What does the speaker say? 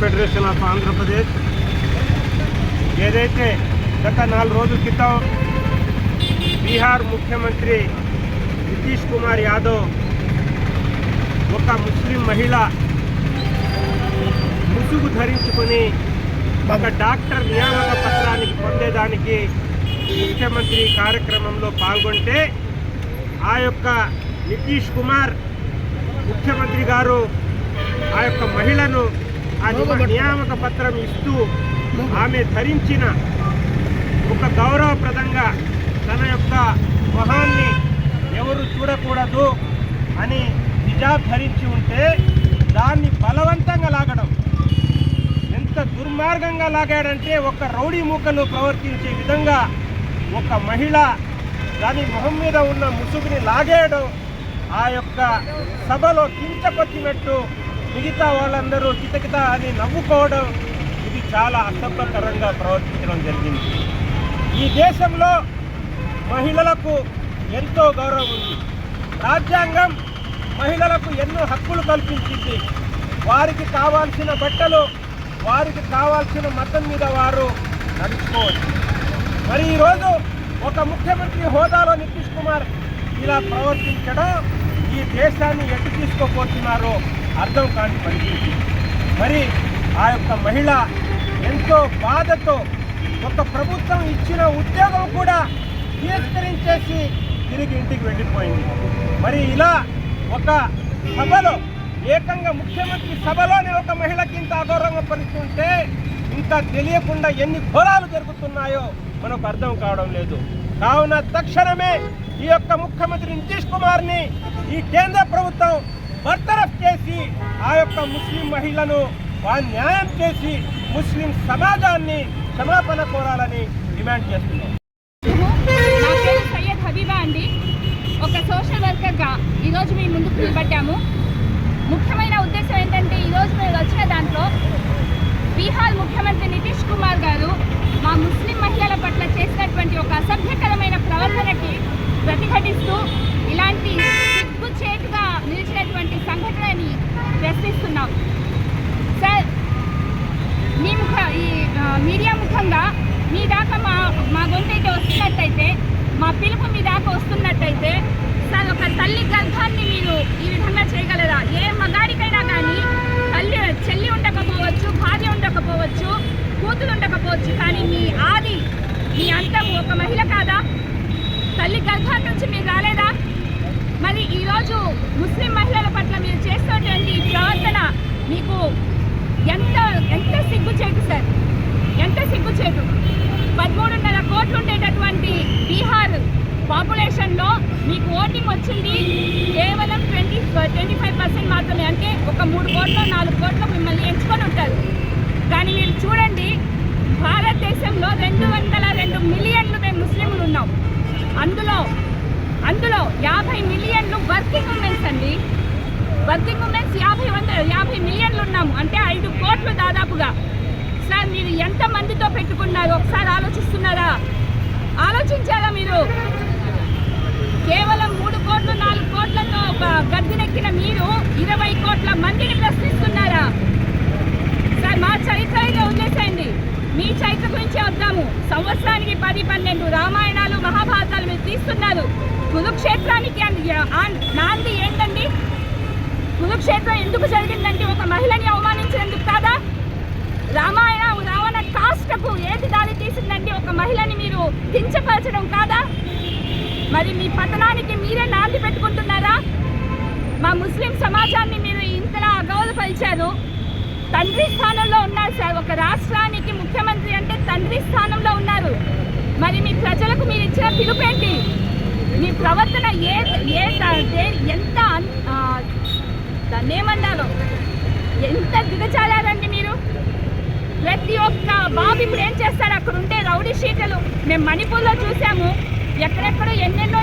Federation of Andhra Pradesh. ఏదైతే గత నాలుగు రోజుల క్రితం బీహార్ ముఖ్యమంత్రి నితీష్ కుమార్ యాదవ్ ఒక ముస్లిం మహిళ ముసుగు ధరించుకొని ఒక డాక్టర్ నియామక పత్రానికి పొందేదానికి ముఖ్యమంత్రి కార్యక్రమంలో పాల్గొంటే ఆ యొక్క నితీష్ కుమార్ ముఖ్యమంత్రి గారు ఆ యొక్క మహిళను నియామక పత్రం ఇస్తూ ఆమె ధరించిన ఒక గౌరవప్రదంగా తన యొక్క మొహాన్ని ఎవరు చూడకూడదు అని హిజాబ్ ధరించి ఉంటే దాన్ని బలవంతంగా లాగడం. ఎంత దుర్మార్గంగా లాగాడంటే ఒక రౌడీ మూకలు ప్రవర్తించే విధంగా ఒక మహిళ దాని మొహం మీద ఉన్న ముసుగుని లాగేయడం ఆ యొక్క సభలో కించపరిచినట్టు మిగతా వాళ్ళందరూ కితకిత అని నవ్వుకోవడం ఇది చాలా అసభ్యకరంగా ప్రవర్తించడం జరిగింది. ఈ దేశంలో మహిళలకు ఎంతో గౌరవం ఉంది. రాజ్యాంగం మహిళలకు ఎన్నో హక్కులు కల్పించింది. వారికి కావాల్సిన బట్టలు వారికి కావాల్సిన మతం మీద వారు నడుచుకోవచ్చు. మరి ఈరోజు ఒక ముఖ్యమంత్రి హోదాలో నితీష్ కుమార్ ఇలా ప్రవర్తించడం ఈ దేశాన్ని ఎటు తీసుకోపోతున్నారో అర్థం కాని పరిస్థితి. మరి ఆ యొక్క మహిళ ఎంతో బాధతో ఒక ప్రభుత్వం ఇచ్చిన ఉద్యోగం కూడా తిరస్కరించేసి తిరిగి ఇంటికి వెళ్ళిపోయింది. మరి ఇలా ఒక సభలో ఏకంగా ముఖ్యమంత్రి సభలోనే ఒక మహిళకి ఇంత అగౌరవంగా పరిస్థితుంటే ఇంత తెలియకుండా ఎన్ని ఘోరాలు జరుగుతున్నాయో మనకు అర్థం కావడం లేదు. కావున తక్షణమే ఈ యొక్క ముఖ్యమంత్రి నితీష్ కుమార్ని ఈ కేంద్ర ప్రభుత్వం బర్తరఫ్ చేసి ఆ యొక్క ముస్లిం మహిళను వారి న్యాయం చేసి ముస్లిం సమాజాన్ని క్షమాపణ కోరాలని డిమాండ్ చేస్తున్నాం. నా పేరు సయ్యద్ హబీబా అండి. ఒక సోషల్ వర్కర్గా ఈరోజు మీ ముందుకు నిలబడ్డాము. ముఖ్యమైన ఉద్దేశం ఏంటంటే ఈరోజు మీరు వచ్చిన దాంట్లో బీహార్ ముఖ్యమంత్రి నితీష్ కుమార్ గారు మా ముస్లిం మహిళల పట్ల చేసినటువంటి ఒక అసభ్యకరమైన ప్రవర్తనకి ప్రతిఘటిస్తూ ప్రశ్నిస్తున్నాం సార్ మీ ముఖ ఈ మీడియా ముఖంగా మీ దాకా మా మా గొంతు అయితే వస్తున్నట్టయితే మా పిలుపు మీ దాకా వస్తున్నట్టయితే సార్ ఒక తల్లి గర్భాన్ని మీరు ఈ విధంగా చేయగలరా ఏ మగాడికైనా కానీ తల్లి చెల్లి ఉండకపోవచ్చు భార్య ఉండకపోవచ్చు కూతురు ఉండకపోవచ్చు కానీ మీ ఆది మీ అంతం ఒక మహిళ కాదా తల్లి గర్భం నుంచి మీరు రాలేదా మరి ఈరోజు ముస్లిం మహిళల పట్ల మీరు చేస్తున్నటువంటి ఈ ప్రవర్తన మీకు ఎంత ఎంత సిగ్గుచేటు సార్? ఎంత సిగ్గుచేటు? పదమూడున్నర కోట్లు ఉండేటటువంటి బీహార్ పాపులేషన్లో మీకు ఓటింగ్ వచ్చింది. కేవలం ట్వంటీ ట్వంటీ ఫైవ్ పర్సెంట్ మాత్రమే. అంటే ఒక మూడు కోట్లు నాలుగు కోట్లు మిమ్మల్ని ఎంచుకొని ఉంటారు. కానీ మీరు చూడండి భారతదేశంలో రెండు వందల రెండు మిలియన్లు మేము ముస్లింలు ఉన్నాం అందులో అందులో యాభై మిలియన్లు వర్కింగ్ ఉమెన్స్ అండి వర్కింగ్ ఉమెన్స్ యాభై వందల యాభై మిలియన్లు ఉన్నాము. అంటే ఐదు కోట్లు దాదాపుగా. సార్ మీరు ఎంత మందితో పెట్టుకున్నారు? ఒకసారి ఆలోచిస్తున్నారా? ఆలోచించారా మీరు? కేవలం మూడు కోట్లు నాలుగు కోట్లతో గద్దెనెక్కిన మీరు ఇరవై కోట్ల మందిని ప్రశ్నిస్తున్నారా? సార్ మా చరిత్రనే వదిలేసేయండి మీ చరిత్ర గురించి వద్దాము. సంవత్సరానికి పది పన్నెండు రామాయణాలు మహాభారతాలు మీరు తీస్తున్నారు. కురుక్షేత్రానికి ఆన్- నాంది ఏంటండి? కురుక్షేత్రం ఎందుకు జరిగిందంటే ఒక మహిళని అవమానించినందుకు కాదా? రామాయణ రావణ కాస్టకు ఏది దారి తీసిందంటే ఒక మహిళని మీరు కించపరచడం కాదా? మరి మీ పతనానికి మీరే నాంది పెట్టుకుంటున్నారా? మా ముస్లిం సమాజాన్ని మీరు ఇంతలా అగౌరవపరిచారు. తండ్రి స్థానంలో ఉన్నారు సార్. ఒక రాష్ట్రానికి ముఖ్యమంత్రి అంటే తండ్రి స్థానంలో ఉన్నారు. మరి మీ ప్రజలకు మీరు ఇచ్చిన పిలుపేంటి మీ ప్రవర్తన ఏ ఏ ఎంత దాన్ని ఎంత దిగజాలారండి మీరు? ప్రతి ఒక్క బాబు ఇప్పుడు ఏం చేస్తారు అక్కడ ఉంటే రౌడీ షీటలు మేము మణిపూర్లో చూసాము. ఎక్కడెక్కడో ఎన్నెన్నో